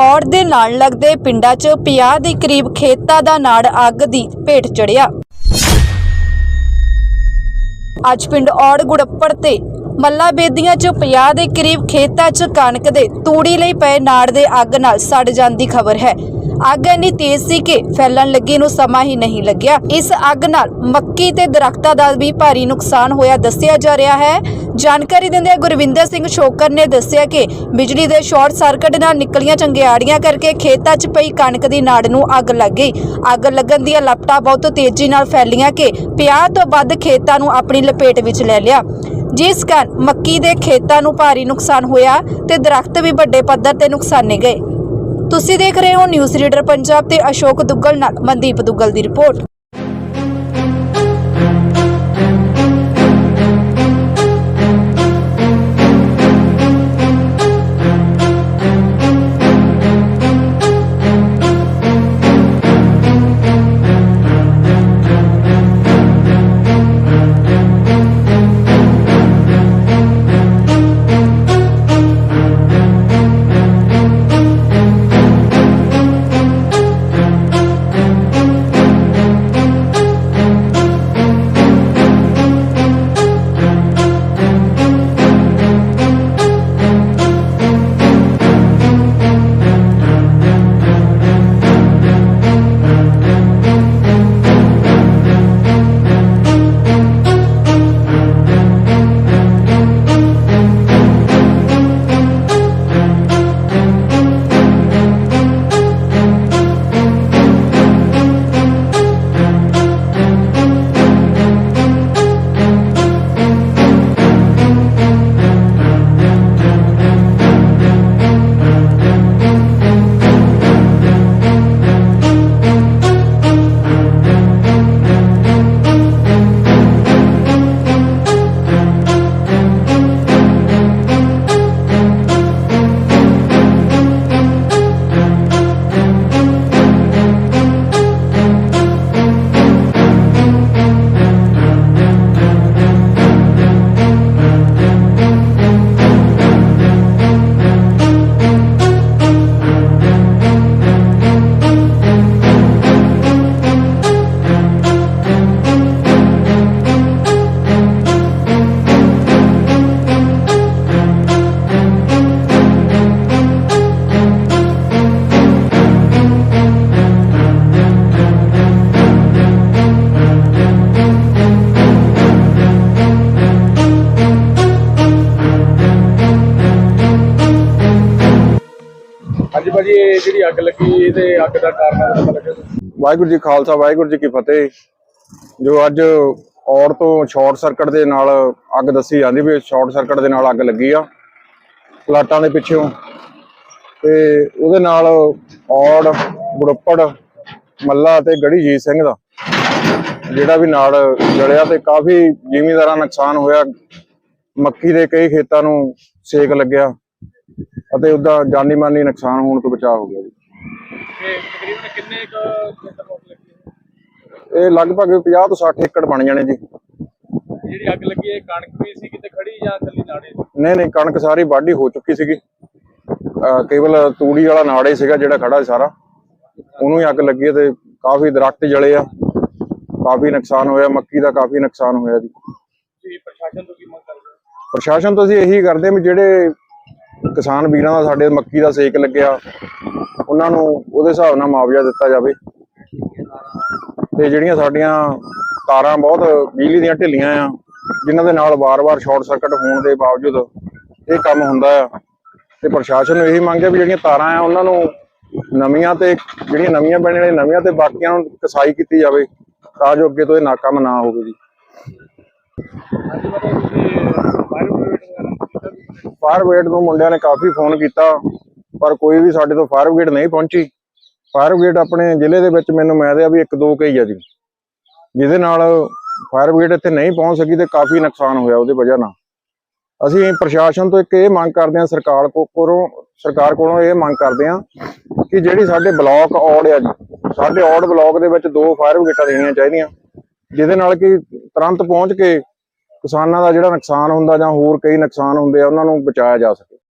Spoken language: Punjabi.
ਔੜ ਦੇ ਨਾਲ ਲੱਗਦੇ ਪਿੰਡਾਂ 'ਚ 50 ਦੇ ਕਰੀਬ ਖੇਤਾਂ ਦਾ ਨਾੜ ਅੱਗ ਦੀ ਭੇਟ ਚੜਿਆ। ਅੱਜ ਪਿੰਡ ਔੜ ਗੁੜੱਪੜ ਤੇ ਮੱਲਾ ਬੇਦੀਆਂ 'ਚ 50 ਦੇ ਕਰੀਬ ਖੇਤਾਂ 'ਚ ਕਣਕ ਦੇ ਤੂੜੀ ਲਈ ਪਏ ਨਾੜ ਦੇ ਅੱਗ ਨਾਲ ਸੜ ਜਾਣ ਦੀ ਖਬਰ ਹੈ। ਅੱਗ ਇੰਨੀ ਤੇਜ਼ ਸੀ ਕਿ ਫੈਲਣ ਲੱਗੀ ਨੂੰ ਸਮਾਂ ਹੀ ਨਹੀਂ ਲੱਗਿਆ। ਇਸ ਅੱਗ ਨਾਲ ਮੱਕੀ ਤੇ ਦਰਖਤਾਂ ਦਾ ਵੀ ਭਾਰੀ ਨੁਕਸਾਨ ਹੋਇਆ ਦੱਸਿਆ ਜਾ ਰਿਹਾ ਹੈ। ਜਾਣਕਾਰੀ ਦਿੰਦਿਆਂ ਗੁਰਵਿੰਦਰ ਸਿੰਘ ਸ਼ੋਕਰ ਨੇ ਦੱਸਿਆ ਕਿ ਬਿਜਲੀ ਦੇ ਸ਼ਾਰਟ ਸਰਕਟ ਨਾਲ ਨਿਕਲੀਆਂ ਚੰਗਿਆੜੀਆਂ ਕਰਕੇ ਖੇਤਾਂ 'ਚ ਪਈ ਕਣਕ ਦੀ ਨਾੜ ਨੂੰ ਅੱਗ ਲੱਗ ਗਈ। ਅੱਗ ਲੱਗਣ ਦੀਆਂ ਲਪਟਾਂ ਬਹੁਤ ਤੇਜ਼ੀ ਨਾਲ ਫੈਲੀਆਂ ਕਿ 50 ਤੋਂ ਵੱਧ ਖੇਤਾਂ ਨੂੰ ਆਪਣੀ ਲਪੇਟ ਵਿੱਚ ਲੈ ਲਿਆ। ਜਿਸ ਕਾਰਨ ਮੱਕੀ ਦੇ ਖੇਤਾਂ ਨੂੰ ਭਾਰੀ ਨੁਕਸਾਨ ਹੋਇਆ ਤੇ ਦਰਖਤ ਵੀ ਵੱਡੇ ਪੱਧਰ ਤੇ ਨੁਕਸਾਨੇ ਗਏ। ਤੁਸੀਂ ਦੇਖ ਰਹੇ ਹੋ ਨਿਊਜ਼ ਰੀਡਰ ਪੰਜਾਬ ਤੇ ਅਸ਼ੋਕ ਦੁੱਗਲ ਨਾਲ ਮਨਦੀਪ ਦੁੱਗਲ ਦੀ ਰਿਪੋਰਟ। ਹਾਂਜੀ ਭਾਜੀ, ਇਹ ਜਿਹੜੀ ਅੱਗ ਲੱਗੀ, ਇਹਦੇ ਅੱਗ ਦਾ ਕਾਰਨ ਪਤਾ ਲੱਗਿਆ ਵਾਹਿਗੁਰੂ ਜੀ ਖਾਲਸਾ, ਵਾਹਿਗੁਰੂ ਜੀ ਕੀ ਫਤਿਹ। ਜੋ ਅੱਜ ਔੜ ਤੋਂ ਸ਼ਾਰਟ ਸਰਕਟ ਦੇ ਨਾਲ ਅੱਗ ਦੱਸੀ ਜਾਂਦੀ ਵੀ ਸ਼ਾਰਟ ਸਰਕਟ ਦੇ ਨਾਲ ਅੱਗ ਲੱਗੀ ਆ ਪਲਾਟਾਂ ਦੇ ਪਿੱਛੋਂ। ਤੇ ਉਹਦੇ ਨਾਲ ਔੜ ਗੁੜੱਪੜ ਮੱਲਾ ਤੇ ਗੜੀਜੀਤ ਸਿੰਘ ਦਾ, ਜਿਹੜਾ ਵੀ ਨਾਲ ਜਲਿਆ ਤੇ ਕਾਫੀ ਜ਼ਿਮੀਂਦਾਰਾਂ ਨੁਕਸਾਨ ਹੋਇਆ। ਮੱਕੀ ਦੇ ਕਈ ਖੇਤਾਂ ਨੂੰ ਸੇਕ ਲੱਗਿਆ। ਅਤੇ ਉਹਦਾ ਜਾਨੀ ਮਾਨੀ ਨੁਕਸਾਨ ਹੋਣ ਤੋਂ ਬਚਾਅ ਹੋ ਗਿਆ ਜੀ। ਤੇ ਤਕਰੀਬਨ ਕਿੰਨੇ ਕੁ ਖੇਤਰ ਨੂੰ ਅੱਗ ਲੱਗੀ ਹੈ? ਇਹ ਲਗਭਗ 50 ਤੋਂ 60 ਏਕੜ ਬਣ ਜਾਣੇ ਜੀ। ਜਿਹੜੀ ਅੱਗ ਲੱਗੀ ਇਹ ਕਣਕ ਵੀ ਸੀ ਕਿਤੇ ਖੜੀ ਜਾਂ ਥੱਲੀ ਨਾੜੇ? ਨਹੀਂ ਨਹੀਂ ਕਣਕ ਸਾਰੀ ਵਾਢੀ ਹੋ ਚੁੱਕੀ ਸੀਗੀ। ਕੇਵਲ ਤੂੜੀ ਵਾਲਾ ਨਾੜ ਸੀਗਾ ਜਿਹੜਾ ਖੜਾ ਸੀ ਸਾਰਾ। ਉਹਨੂੰ ਹੀ ਅੱਗ ਲੱਗੀ ਤੇ ਕਾਫੀ ਦਰਖਤ ਜਲੇ ਆ। ਕਾਫੀ ਨੁਕਸਾਨ ਹੋਇਆ ਮੱਕੀ ਦਾ ਕਾਫੀ ਨੁਕਸਾਨ ਹੋਇਆ ਜੀ। ਪ੍ਰਸ਼ਾਸਨ ਤੋਂ ਕੀ ਮੰਗ ਕਰਦੇ ਪ੍ਰਸ਼ਾਸਨ ਤੋਂ ਅਸੀਂ ਇਹੀ ਕਰਦੇ ਵੀ ਜਿਹੜੇ ਕਿਸਾਨ ਵੀਰਾਂ ਦਾ ਸਾਡੇ ਮੱਕੀ ਦਾ ਸੇਕ ਲੱਗਿਆ। ਉਹਨਾਂ ਨੂੰ ਉਹਦੇ ਹਿਸਾਬ ਨਾਲ ਮੁਆਵਜ਼ਾ ਦਿੱਤਾ ਜਾਵੇ। ਤੇ ਜਿਹੜੀਆਂ ਸਾਡੀਆਂ ਤਾਰਾਂ ਬਹੁਤ ਬਿਜਲੀ ਦੀਆਂ ਢਿੱਲੀਆਂ ਆ, ਜਿਨ੍ਹਾਂ ਦੇ ਨਾਲ ਵਾਰ-ਵਾਰ ਸ਼ਾਰਟ ਸਰਕਟ ਹੋਣ ਦੇ ਬਾਵਜੂਦ ਇਹ ਕੰਮ ਹੁੰਦਾ ਆ। ਤੇ ਪ੍ਰਸ਼ਾਸਨ ਨੂੰ ਇਹੀ ਮੰਗ ਹੈ ਵੀ ਜਿਹੜੀਆਂ ਤਾਰਾਂ ਆ, ਉਹਨਾਂ ਨੂੰ ਨਵੀਆਂ ਤੇ ਜਿਹੜੀਆਂ ਨਵੀਆਂ ਬਣਨ ਵਾਲੀਆਂ ਨਵੀਆਂ ਤੇ ਬਾਕੀਆਂ ਨੂੰ ਕਸਾਈ ਕੀਤੀ ਜਾਵੇ, ਤਾਂ ਜੋ ਅੱਗੇ ਤੋਂ ਇਹ ਨਾ ਕੰਮ ਨਾ ਹੋਵੇ ਜੀ। ਫਾਇਰ ਬ੍ਰਿਗੇਡ ਫਾਇਰ ਬ੍ਰਿਗੇਡ ਨੂੰ ਮੁੰਡਿਆਂ ਨੇ ਕਾਫੀ ਫੋਨ ਕੀਤਾ, ਪਰ ਕੋਈ ਵੀ ਸਾਡੇ ਤੋਂ ਫਾਇਰ ਬ੍ਰਿਗੇਡ ਨਹੀਂ ਪਹੁੰਚੀ। ਫਾਇਰ ਬ੍ਰਿਗੇਡ ਆਪਣੇ ਜ਼ਿਲ੍ਹੇ ਦੇ ਵਿੱਚ ਮੈਨੂੰ ਮੈਂ ਆ ਵੀ ਇੱਕ ਦੋ ਕਈ ਆ ਜੀ, ਜਿਹਦੇ ਨਾਲ ਫਾਇਰ ਬ੍ਰਿਗੇਡ ਇੱਥੇ ਨਹੀਂ ਪਹੁੰਚ ਸਕੀ ਤੇ ਕਾਫੀ ਨੁਕਸਾਨ ਹੋਇਆ ਉਹਦੇ ਵਜ੍ਹਾ ਨਾਲ। ਅਸੀਂ ਪ੍ਰਸ਼ਾਸਨ ਤੋਂ ਇੱਕ ਇਹ ਮੰਗ ਕਰਦੇ ਹਾਂ, ਸਰਕਾਰ ਕੋਲੋਂ ਸਰਕਾਰ ਕੋਲੋਂ ਇਹ ਮੰਗ ਕਰਦੇ ਹਾਂ ਕਿ ਜਿਹੜੀ ਸਾਡੇ ਬਲਾਕ ਔੜ ਆ ਜੀ, ਸਾਡੇ ਔੜ ਬਲਾਕ ਦੇ ਵਿੱਚ ਦੋ ਫਾਇਰ ਬ੍ਰਿਗੇਡਾਂ ਦੇਣੀਆਂ ਚਾਹੀਦੀਆਂ, ਜਿਹਦੇ ਨਾਲ ਕਿ ਤੁਰੰਤ ਪਹੁੰਚ ਕੇ ਕਿਸਾਨਾਂ ਦਾ ਜਿਹੜਾ ਨੁਕਸਾਨ ਹੁੰਦਾ ਜਾਂ ਹੋਰ ਕਈ ਨੁਕਸਾਨ ਹੁੰਦੇ ਆ, ਉਹਨਾਂ ਨੂੰ ਬਚਾਇਆ ਜਾ ਸਕੇ।